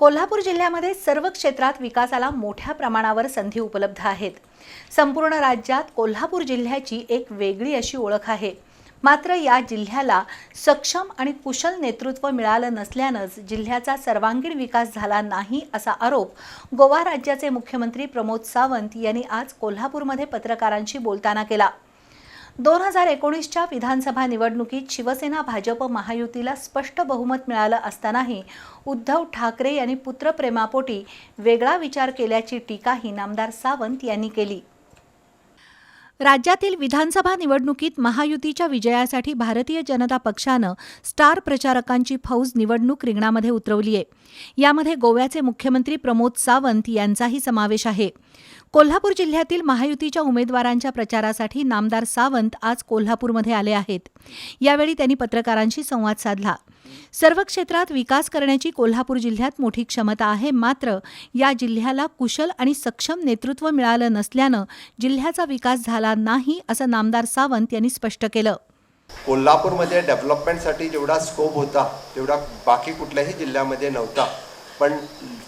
कोल्हापूर जिल्ह्यामध्ये सर्व क्षेत्रात विकासाला मोठ्या प्रमाणावर संधी उपलब्ध आहेत. संपूर्ण राज्यात कोल्हापूर जिल्ह्याची एक वेगळी अशी ओळख आहे. मात्र या जिल्ह्याला सक्षम आणि कुशल नेतृत्व मिळालं नसल्यानंच जिल्ह्याचा सर्वांगीण विकास झाला नाही असा आरोप गोवा राज्याचे मुख्यमंत्री प्रमोद सावंत यांनी आज कोल्हापूरमध्ये पत्रकारांशी बोलताना केला. दोन हजार एकोणीसच्या विधानसभा निवडणुकीत शिवसेना भाजप महायुतीला स्पष्ट बहुमत मिळालं असतानाही उद्धव ठाकरे यांनी पुत्रप्रेमापोटी वेगळा विचार केल्याची टीकाही नामदार सावंत यांनी केली. राज्यातील विधानसभा निवडणुकीत महायुतीच्या विजयासाठी भारतीय जनता पक्षानं स्टार प्रचारकांची फौज निवडणूक रिंगणामध्ये उतरवली आहे यामध्ये गोव्याचे मुख्यमंत्री प्रमोद सावंत यांचाही समावेश आहे. कोल्हापूर जिल्ह्यातील महायुतीच्या उमेदवारांच्या प्रचारासाठी नामदार सावंत आज कोल्हापूरमध्ये आले आहेत. यावेळी त्यांनी पत्रकारांशी संवाद साधला. सर्व क्षेत्रात विकास करण्याची कोल्हापूर जिल्ह्यात मोठी क्षमता आहे मात्र या जिल्ह्याला कुशल आणि सक्षम नेतृत्व मिळालं नसल्यानं जिल्ह्याचा विकास झाला नाही असं नामदार सावंत यांनी स्पष्ट केलं. कोल्हापूरमध्ये डेव्हलपमेंटसाठी जेवढा स्कोप होता तेवढा बाकी कुठल्याही जिल्ह्यामध्ये नव्हता. पण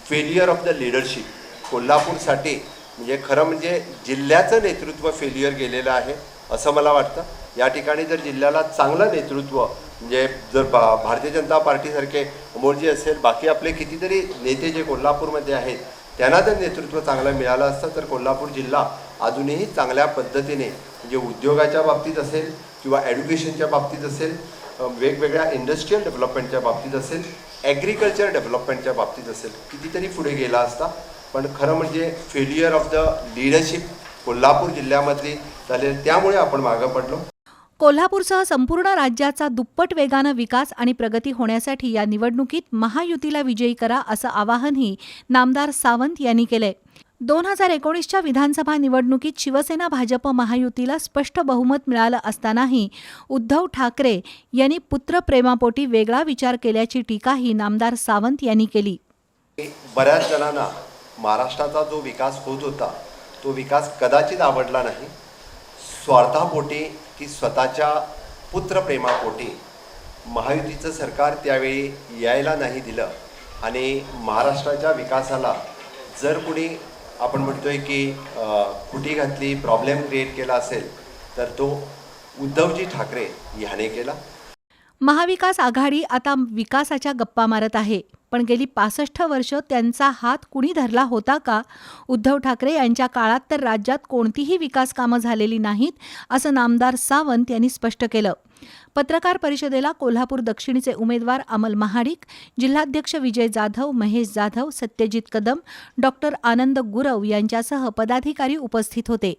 फेलियर ऑफ द लिडरशिप कोल्हापूरसाठी म्हणजे खरं म्हणजे जिल्ह्याचं नेतृत्व फेल्युअर गेलेलं आहे असं मला वाटतं. या ठिकाणी जर जिल्ह्याला चांगलं नेतृत्व म्हणजे जर भा भारतीय जनता पार्टीसारखे अमोलजी असेल बाकी आपले कितीतरी नेते जे कोल्हापूरमध्ये आहेत त्यांना जर नेतृत्व चांगलं मिळालं असतं तर कोल्हापूर जिल्हा अजूनही चांगल्या पद्धतीने म्हणजे उद्योगाच्या बाबतीत असेल किंवा ॲड्युकेशनच्या बाबतीत असेल वेगवेगळ्या इंडस्ट्रीयल डेव्हलपमेंटच्या बाबतीत असेल ॲग्रिकल्चर डेव्हलपमेंटच्या बाबतीत असेल कितीतरी पुढे गेला असता पण खरं म्हणजे failure of the leadership Kolhapur जिल्ह्यामधली झाले त्यामुळे आपण मागं पडलो. कोल्हापूरसह संपूर्ण राज्याचा दुप्पट वेगानं विकास आणि प्रगती होण्यासाठी या निवडणुकीत महायुतीला विजयी करा असं आवाहनही नामदार सावंत यांनी केलंय. दोन हजार एकोणीसच्या विधानसभा निवडणुकीत शिवसेना भाजप महायुतीला स्पष्ट बहुमत मिळालं असतानाही उद्धव ठाकरे यांनी पुत्रप्रेमापोटी वेगळा विचार केल्याची टीकाही नामदार सावंत यांनी केली. बऱ्याच जणांना महाराष्ट्राचा जो विकास होत होता तो विकास कदाचित आवडला नाही. स्वार्थापोटी की स्वतःच्या पुत्रप्रेमापोटी महायुतीचं सरकार त्यावेळी यायला नाही दिलं आणि महाराष्ट्राच्या विकासाला जर कुणी आपण म्हणतोय की अं, कुटी घातली प्रॉब्लेम क्रिएट केला असेल तर तो उद्धवजी ठाकरे ह्याने केला. महाविकास आघाडी आता विकासाच्या गप्पा मारत आहे. पण गेली पासष्ट वर्ष त्यांचा हात कुणी धरला होता का? उद्धव ठाकरे यांच्या काळात तर राज्यात कोणतीही विकास कामं झालेली नाहीत असं नामदार सावंत यांनी स्पष्ट केलं. पत्रकार परिषदेला कोल्हापूर दक्षिणचे उमेदवार अमल महाडिक जिल्हाध्यक्ष विजय जाधव महेश जाधव सत्यजित कदम डॉक्टर आनंद गुरव यांच्यासह पदाधिकारी उपस्थित होते.